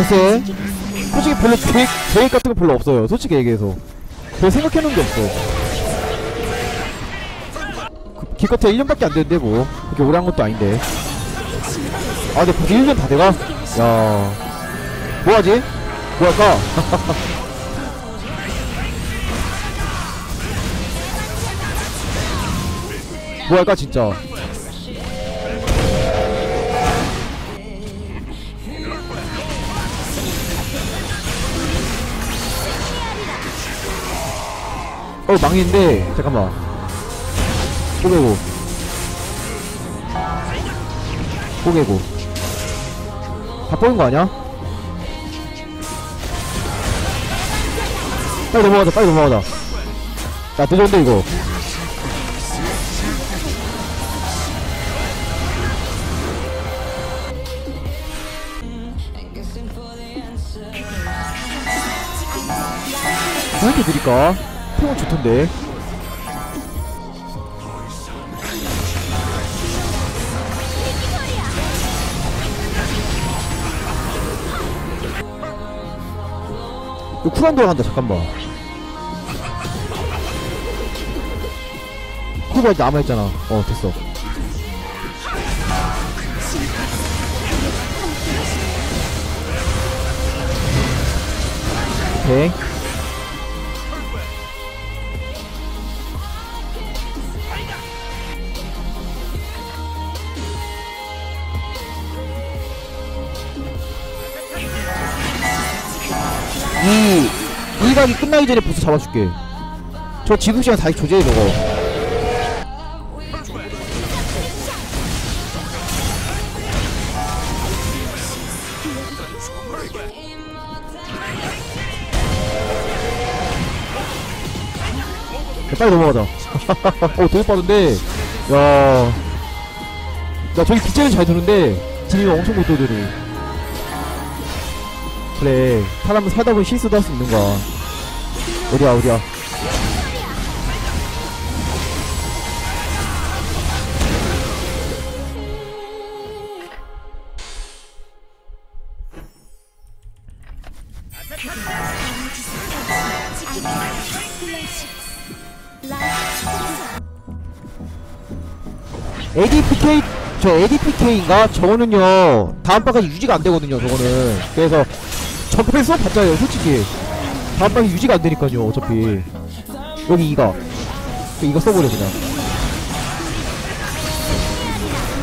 글쎄 솔직히 별로 계획, 계획 같은 거 별로 없어요 솔직히 얘기해서 별 생각해놓은 게 없어 그, 기껏해 1년밖에 안 됐는데 뭐 그렇게 오래 한 것도 아닌데 아 근데 벌써 1년 다 돼가? 야 뭐하지? 뭐할까? 뭐할까 진짜 어 망했는데. 잠깐만. 뽀개고. 뽀개고. 다 뽀갠 거 아니야? 빨리 넘어가자 빨리 넘어가자. 야 늦었는데 이거. 왜 이렇게 느릴까? 템은 좋던데 이거 쿨안 돌아간다 잠깐만. 쿨가 남아있잖아. 어 됐어. 오케이 이 끝나기 전에 보스 잡아줄게. 저 지구시간 40 조제해 저거. 야, 빨리 넘어가자. 어 되게 빠른데? 야, 야 저기 기체는 잘 도는데 진이 엄청 못 도더니. 그래. 사람은 살다 보면 실수도 할 수 있는 거야 어디야 어디야 ADPK 저 ADPK인가? 저거는요 다음 방까지 유지가 안 되거든요 저거는. 그래서 적폐 수업 받자요 솔직히 다음 방이 유지가 안 되니까요 어차피. 여기 그 이거 써버려 그냥.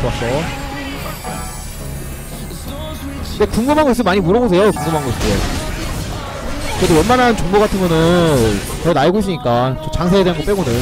좋았어. 근데 궁금한 거 있으면 많이 물어보세요 궁금한 거 있으면. 그래도 웬만한 정보 같은 거는 제가 알고 있으니까. 저 장사에 대한 거 빼고는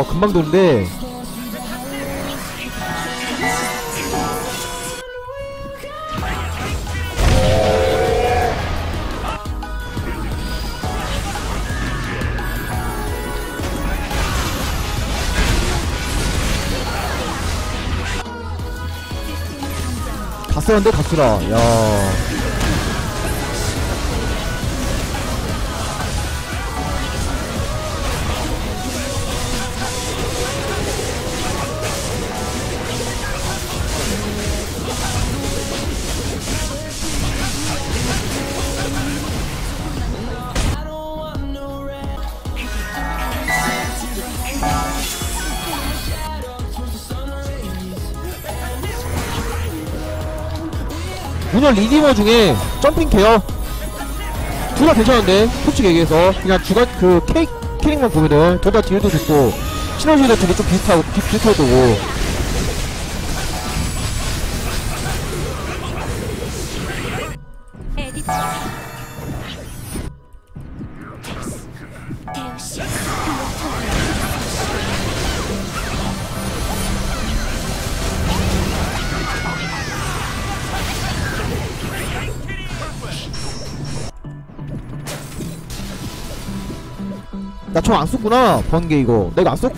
어 금방 도는데. 다 썼는데 갑시다 야 오늘 리디머 중에 점핑 케어 둘다 괜찮은데 솔직히 얘기해서. 그냥 주간 그 케이 캐릭만 보면은 둘 다 딜도 좋고 시너지 같은 게 좀 비슷하고 비, 비슷하고 나 총안 썼구나. 번개 이거. 내가 안 썼..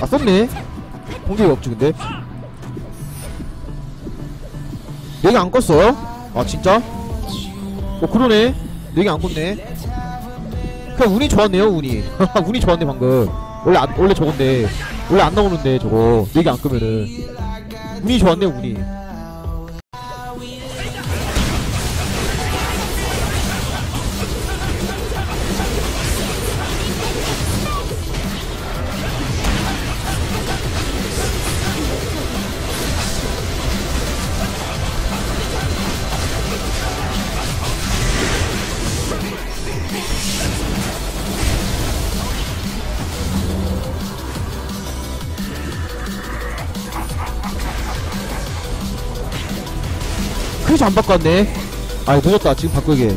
아 썼네. 번개가 없지 근데. 내기 안 껐어요? 아 진짜? 어 그러네. 내기 안 껐네. 그냥 운이 좋았네요 운이. 운이 좋았네 방금. 원래 안, 원래 저건데. 원래 안 나오는데 저거. 내기 안 끄면은. 운이 좋았네 운이 크리즈 안 바꿨네. 아 늦었다. 지금 바꾸게.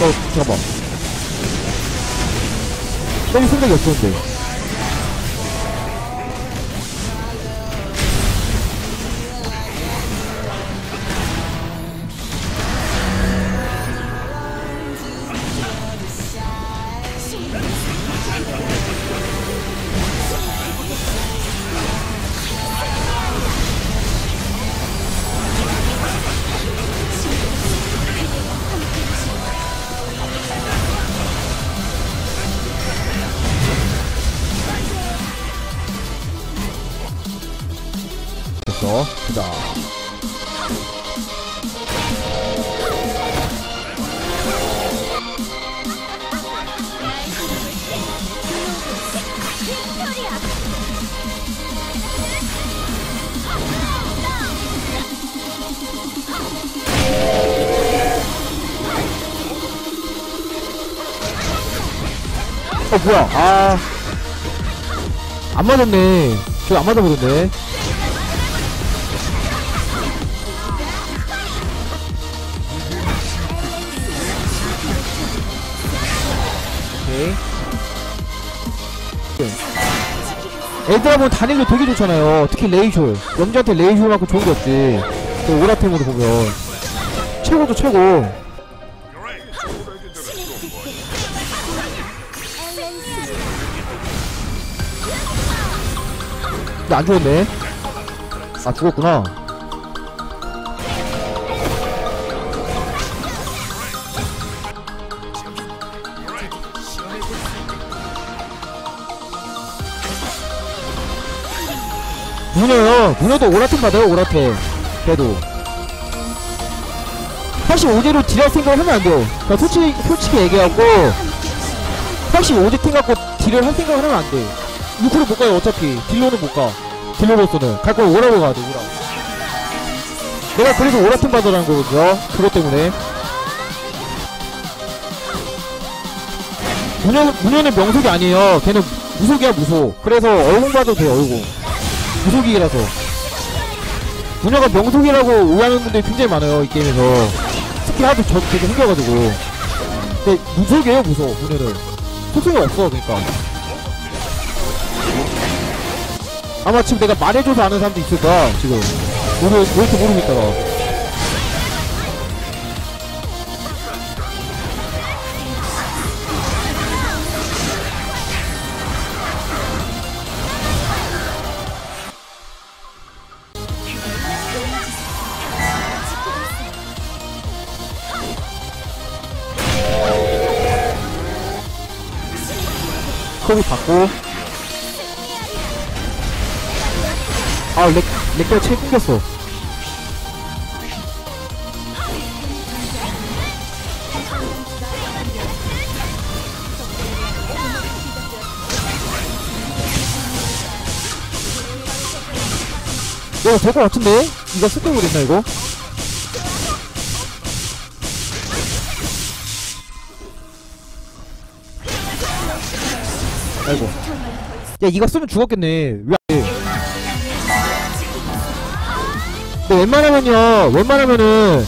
어 잠깐만. 때릴 생각이 없었는데 자어 뭐야? 아. 안 맞았네. 저 안 맞아버렸네 보면 단일도 되게 좋잖아요. 특히 레이쇼. 영주한테 레이쇼만큼 좋은 게 없지. 그 오라템으로 보면. 최고도 최고. 근데 안 죽었네. 아 죽었구나 무녀요. 무녀도 오라템 받아요 오라템. 걔도. 85제로 딜할 생각을 하면 안 돼요. 그러니까 솔직히, 솔직히 얘기하고 85제 팀 갖고 딜을 할 생각을 하면 안돼. 6으로 못 가요 어차피. 딜로는 못가. 딜로로서는. 갈 거면 오라로 가야 돼 오라. 내가 그래서 오라템 받으라는 거거든요. 그것 때문에. 무녀, 무녀는 명속이 아니에요. 걔는 무속이야 무속. 그래서 얼공 봐도 돼요 얼공 무속이라서. 무녀가 명속이라고 오해하는 분들이 굉장히 많아요 이 게임에서. 특히 하도 저 되게 생겨가지고. 근데 무속이에요 무속 무녀는 소속이 없어 그러니까. 아마 지금 내가 말해줘서 아는 사람도 있을까 지금. 모르 왜 이렇게 모르고 있다가 소리 받고 아 렉, 렉가 채 끊겼어 이거 될것 같은데? 이거 스펙으로 됐나 이거? 아이고. 야 이거 쓰면 죽었겠네. 왜 근데 웬만하면요 웬만하면은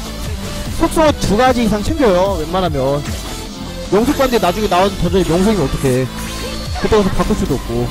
속성 두 가지 이상 챙겨요 웬만하면. 명속반대 나중에 나와서 도저히 명성이 어떡해. 그때 가서 바꿀 수도 없고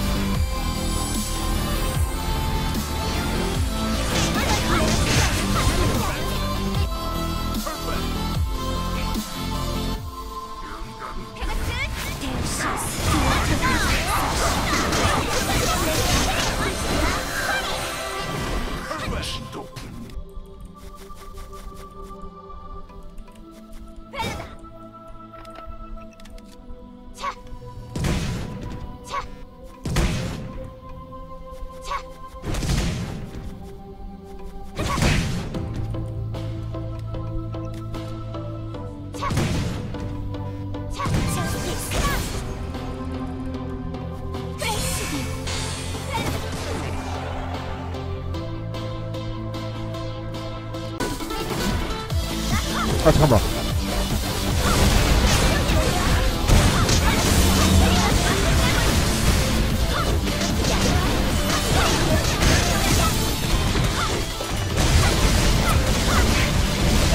아 잠깐만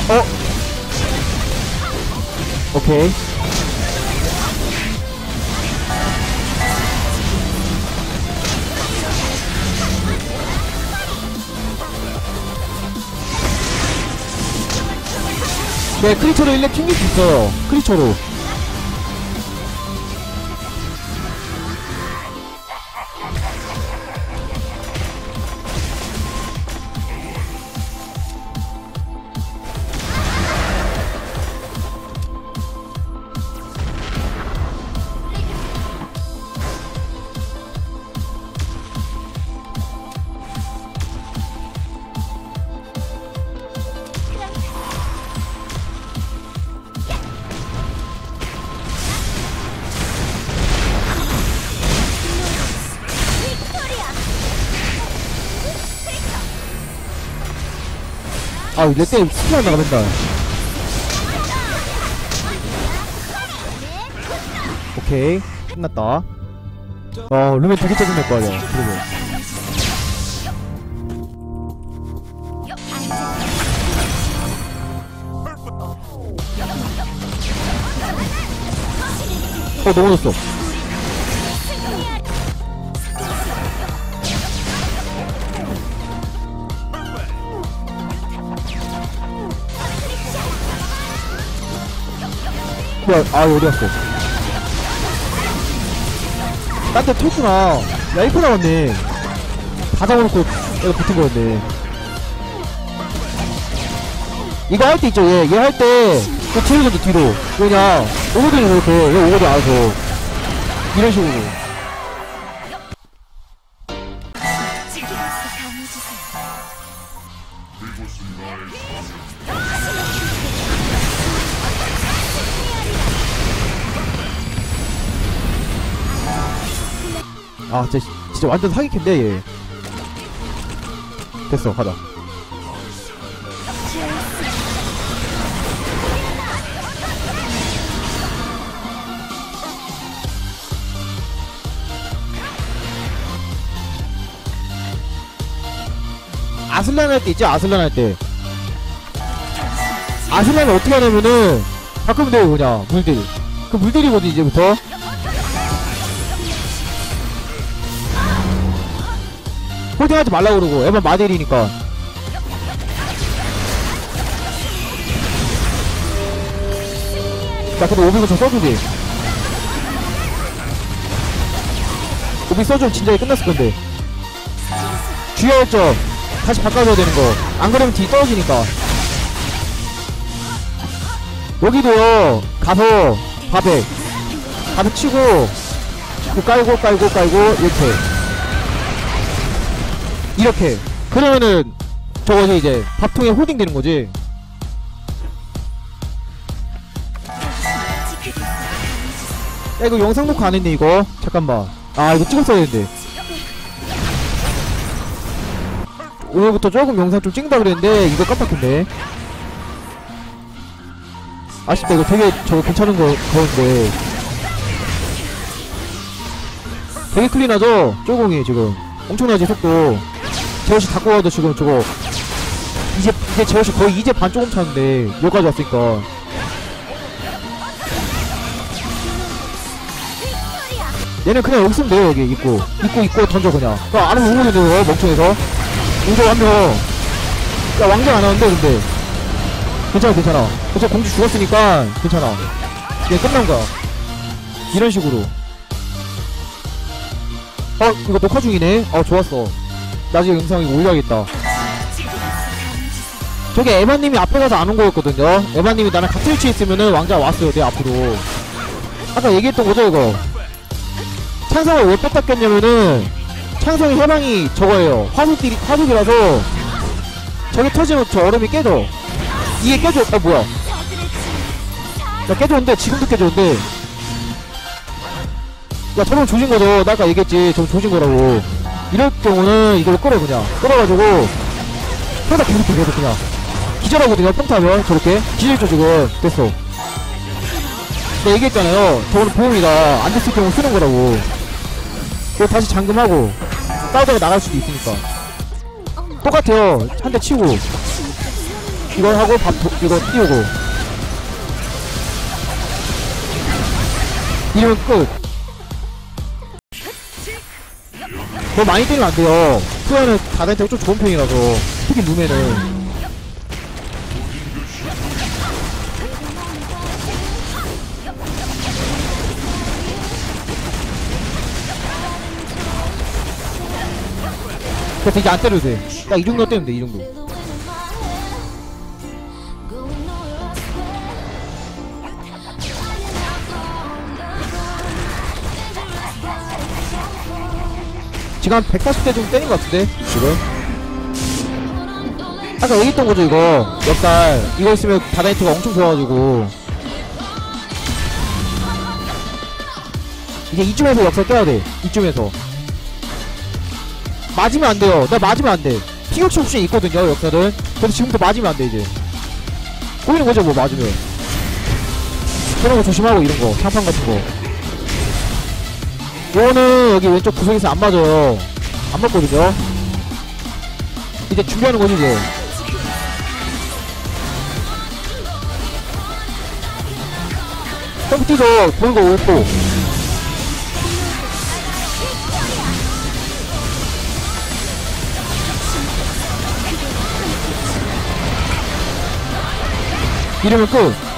어? 오케이 네, 크리처로 1렙 튕길 수 있어요. 크리처로. 아, 내 때문에 스피드 안 나가 된다. 오케이. 끝났다. 어, 룸에 되게 짜증날 거 아니야. 그러면. 어, 넘어졌어. 야, 아, 어디 갔어? 딴데 털구나. 야, 1% 남았네. 다 잡아놓고 내가 붙은 거였네. 이거 할 때 있죠, 얘. 얘 할 때, 그 뒤로 던져, 뒤로. 그냥, 오거든요, 이렇게. 얘 오거든, 알아서. 이런 식으로. 아, 진짜, 진짜 완전 사기캔데, 얘. 됐어, 가자. 아슬란 할 때 있죠? 아슬란 할 때. 아슬란을 어떻게 하냐면은, 바꾸면 돼요, 그냥, 물들이. 그 물들이거든, 이제부터. 홀딩하지 말라고 그러고, 에반 마딜이니까. 나 근데 오비 고쳐 써주지. 오비 써주면 진작에 끝났을 건데. 주의할 점. 다시 바꿔줘야 되는 거. 안 그러면 뒤 떨어지니까. 여기도요, 가서, 바백. 바백 치고, 그 깔고, 깔고, 깔고, 이렇게. 이렇게. 그러면은, 저거지, 이제, 밥통에 홀딩 되는 거지. 야, 이거 영상 녹화 안 했네, 이거. 잠깐만. 아, 이거 찍었어야 되는데. 오늘부터 조금 영상 좀 찍는다 그랬는데 이거 깜빡했네 아쉽다 이거 되게 저거 괜찮은 거 거인데 되게 클린하죠? 쪼공이 지금 엄청나지 속도 제어시 닫고 가도 지금 저거 이제 이제 제어시 거의 이제 반 조금 차는데 여기까지 왔으니까. 얘는 그냥 여기 있으면 돼요 여기. 입고 입고 입고 던져 그냥. 그럼 안 오면 오거든요 멍청해서. 우저 한명 야 왕자 안 하는데 근데. 괜찮아 괜찮아. 어차피 공주 죽었으니까 괜찮아. 얘 끝난 거야. 이런 식으로. 어 이거 녹화 중이네? 어 좋았어 나중에 이거 올려야겠다 저게 에바님이 앞에 가서 안 온 거였거든요 에바님이 나랑 같은 위치에 있으면은 왕자 왔어요 내 앞으로 아까 얘기했던 거죠 이거 찬성을 왜 뺐다 꼈냐면은 창성의 해방이 저거예요. 화속들이, 화속이라서, 저게 터지면 저 얼음이 깨져. 이게 깨져, 어, 뭐야. 야, 깨졌는데, 지금도 깨졌는데. 야, 저런 조진 거죠. 나 아까 얘기했지. 저런 조진 거라고. 이럴 경우는 이걸 끌어, 그냥. 끌어가지고, 항상 계속, 계속, 그냥. 기절하거든요 평타면. 저렇게. 기절죠 지금. 됐어. 내가 얘기했잖아요. 저거는 보험이다 안 됐을 경우 쓰는 거라고. 그리고 다시 잠금하고 싸우다가 나갈 수도 있으니까. 똑같아요. 한 대 치고. 이거 하고 밥 도- 이거 띄우고. 이러면 끝 너무 많이 때리면 안 돼요. 후에는 다다이트가 좀 좋은 편이라서. 특히 룸에는. 이제 안 때려도 돼 딱 이 정도 때리면 돼 이 정도 한 180대 정도 때린 것 같은데 지금? 아까 얘기했던 거죠 이거. 역달. 이거 있으면 바다이트가 엄청 좋아가지고. 이제 이쯤에서 역살 껴야 돼 이쯤에서. 맞으면 안 돼요. 나 맞으면 안돼. 피격치 옵션이 있거든요 역살은 그래서 지금부터 맞으면 안 돼 이제. 꼬이는 거죠 뭐 맞으면. 그런 거 조심하고 이런 거. 상판 같은 거 이거는 여기 왼쪽 구석에서 안 맞아요. 안 맞거든요. 이제 준비하는 거지 이제. 점프 뛰서 보는 거 없고. 이러면 끝